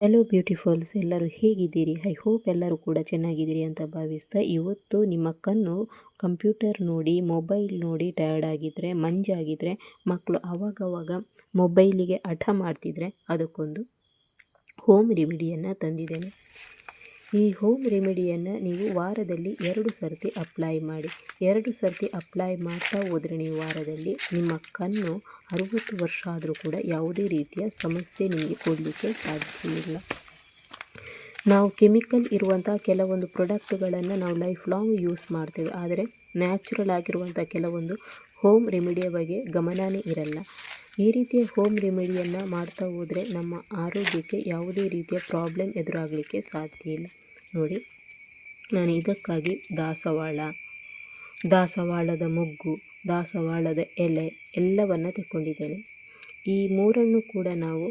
Hello ಬ್ಯೂಟಿಫುಲ್ಸ್ ಎಲ್ಲರೂ ಹೇಗಿದ್ದೀರಿ? I hope ಎಲ್ಲರೂ ಕೂಡ ಚೆನ್ನಾಗಿದ್ದೀರಿ ಅಂತ ಭಾವಿಸ್ತಾ ಇವತ್ತು ನಿಮ್ಮ ಕಣ್ಣು ಕಂಪ್ಯೂಟರ್ ನೋಡಿ ಮೊಬೈಲ್ ನೋಡಿ ಟಯರ್ಡ್ ಆಗಿದ್ದರೆ ಮಂಜಾಗಿದ್ದರೆ ಮಕ್ಕಳು ಆವಾಗವಾಗ ಮೊಬೈಲಿಗೆ ಹಠ ಮಾಡ್ತಿದ್ರೆ ಅದಕ್ಕೊಂದು ಹೋಮ್ ರೆಮಿಡಿಯನ್ನು ತಂದಿದ್ದೇನೆ. ಈ ಹೋಮ್ ರೆಮಿಡಿಯನ್ನು ನೀವು ವಾರದಲ್ಲಿ ಎರಡು ಸರ್ತಿ ಅಪ್ಲೈ ಮಾಡಿ. ಎರಡು ಸರ್ತಿ ಅಪ್ಲೈ ಮಾಡ್ತಾ ಹೋದರೆ ನೀವು ವಾರದಲ್ಲಿ ನಿಮ್ಮ ಕಣ್ಣು ಅರುವತ್ತು ವರ್ಷ ಆದರೂ ಕೂಡ ಯಾವುದೇ ರೀತಿಯ ಸಮಸ್ಯೆ ನಿಮಗೆ ಕೊಡಲಿಕ್ಕೆ ಸಾಧ್ಯವಿಲ್ಲ ನಾವು ಕೆಮಿಕಲ್ ಇರುವಂಥ ಕೆಲವೊಂದು ಪ್ರಾಡಕ್ಟ್ಗಳನ್ನು ನಾವು ಲೈಫ್ ಲಾಂಗ್ ಯೂಸ್ ಮಾಡ್ತೇವೆ. ಆದರೆ ನ್ಯಾಚುರಲ್ ಆಗಿರುವಂಥ ಕೆಲವೊಂದು ಹೋಮ್ ರೆಮಿಡಿಯ ಬಗ್ಗೆ ಗಮನವೇ ಇರಲ್ಲ. ಈ ರೀತಿಯ ಹೋಮ್ ರೆಮಿಡಿಯನ್ನು ಮಾಡ್ತಾ ಹೋದರೆ ನಮ್ಮ ಆರೋಗ್ಯಕ್ಕೆ ಯಾವುದೇ ರೀತಿಯ ಪ್ರಾಬ್ಲಮ್ ಎದುರಾಗಲಿಕ್ಕೆ ಸಾಧ್ಯ ಇಲ್ಲ. ನೋಡಿ. ನಾನು ಇದಕ್ಕಾಗಿ ದಾಸವಾಳ. ದಾಸವಾಳದ ಮೊಗ್ಗು, ದಾಸವಾಳದ ಎಲೆ ಎಲ್ಲವನ್ನು ತೆಕ್ಕೊಂಡಿದ್ದೇನೆ. ಈ ಮೂರನ್ನು ಕೂಡ ನಾವು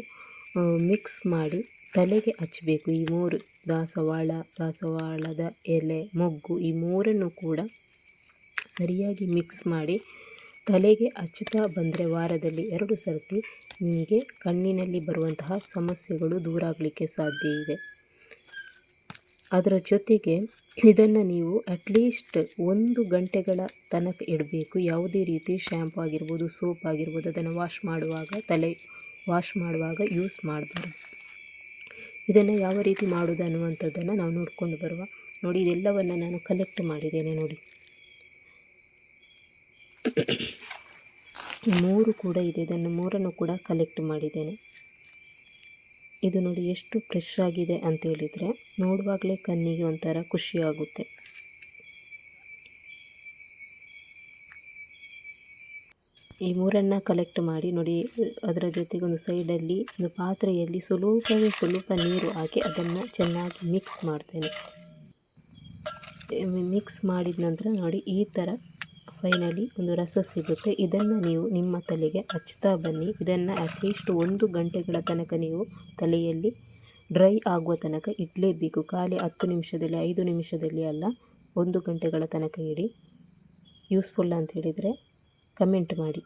ಮಿಕ್ಸ್ ಮಾಡಿ ತಲೆಗೆ ಹಚ್ಚಬೇಕು ಈ ಮೂರು, ದಾಸವಾಳ, ದಾಸವಾಳದ ಎಲೆ, ಮೊಗ್ಗು, ಈ ಮೂರನ್ನು ಕೂಡ ಸರಿಯಾಗಿ ಮಿಕ್ಸ್ ಮಾಡಿ ತಲೆಗೆ ಹಚ್ಚುತ್ತಾ ಬಂದರೆ ವಾರದಲ್ಲಿ ಎರಡು ಸರ್ತಿ ನಿಮಗೆ ಕಣ್ಣಿನಲ್ಲಿ ಬರುವಂತಹ ಸಮಸ್ಯೆಗಳು ದೂರ ಆಗಲಿಕ್ಕೆ ಸಾಧ್ಯ ಇದೆ. ಅದರ ಜೊತೆಗೆ ಇದನ್ನು ನೀವು ಅಟ್ಲೀಸ್ಟ್ ಒಂದು ಗಂಟೆಗಳ ತನಕ ಇಡಬೇಕು. ಯಾವುದೇ ರೀತಿ ಶ್ಯಾಂಪು ಆಗಿರ್ಬೋದು ಸೋಪ್ ಆಗಿರ್ಬೋದು, ಅದನ್ನು ವಾಶ್ ಮಾಡುವಾಗ, ತಲೆ ವಾಶ್ ಮಾಡುವಾಗ ಯೂಸ್ ಮಾಡಬಾರ್ದು. ಇದನ್ನು ಯಾವ ರೀತಿ ಮಾಡೋದು ಅನ್ನುವಂಥದ್ದನ್ನು ನಾವು ನೋಡ್ಕೊಂಡು ಬರುವ, ನೋಡಿ ಇದೆಲ್ಲವನ್ನು ನಾನು ಕಲೆಕ್ಟ್ ಮಾಡಿದ್ದೇನೆ ನೋಡಿ. ಮೂರು ಕೂಡ ಇದೆ, ಇದನ್ನು ಮೂರನ್ನು ಕೂಡ ಕಲೆಕ್ಟ್ ಮಾಡಿದ್ದೇನೆ. ಇದು ನೋಡಿ ಎಷ್ಟು ಫ್ರೆಶ್ ಆಗಿದೆ ಅಂತ ಹೇಳಿದರೆ ನೋಡುವಾಗಲೇ ಕಣ್ಣಿಗೆ ಒಂಥರ ಖುಷಿಯಾಗುತ್ತೆ ಈ ಮೂರನ್ನು ಕಲೆಕ್ಟ್ ಮಾಡಿ ನೋಡಿ, ಅದರ ಜೊತೆಗೆ ಒಂದು ಸೈಡಲ್ಲಿ ಒಂದು ಪಾತ್ರೆಯಲ್ಲಿ ಸ್ವಲ್ಪವೇ ಸ್ವಲ್ಪ ನೀರು ಹಾಕಿ ಅದನ್ನು ಚೆನ್ನಾಗಿ ಮಿಕ್ಸ್ ಮಾಡ್ತೇನೆ. ಮಿಕ್ಸ್ ಮಾಡಿದ ನಂತರ ನೋಡಿ ಈ ಥರ ಫೈನಲಿ ಒಂದು ರಸ ಸಿಗುತ್ತೆ. ಇದನ್ನು ನೀವು ನಿಮ್ಮ ತಲೆಗೆ ಹಚ್ತಾ ಬನ್ನಿ. ಇದನ್ನು ಅಟ್ಲೀಸ್ಟ್ ಒಂದು ಗಂಟೆಗಳ ತನಕ ನೀವು ತಲೆಯಲ್ಲಿ ಡ್ರೈ ಆಗುವ ತನಕ ಇಡಲೇಬೇಕು. ಖಾಲಿ ಹತ್ತು ನಿಮಿಷದಲ್ಲಿ, ಐದು ನಿಮಿಷದಲ್ಲಿ ಅಲ್ಲ, ಒಂದು ಗಂಟೆಗಳ ತನಕ ಇಡಿ. ಯೂಸ್ಫುಲ್ ಅಂತ ಹೇಳಿದರೆ ಕಮೆಂಟ್ ಮಾಡಿ.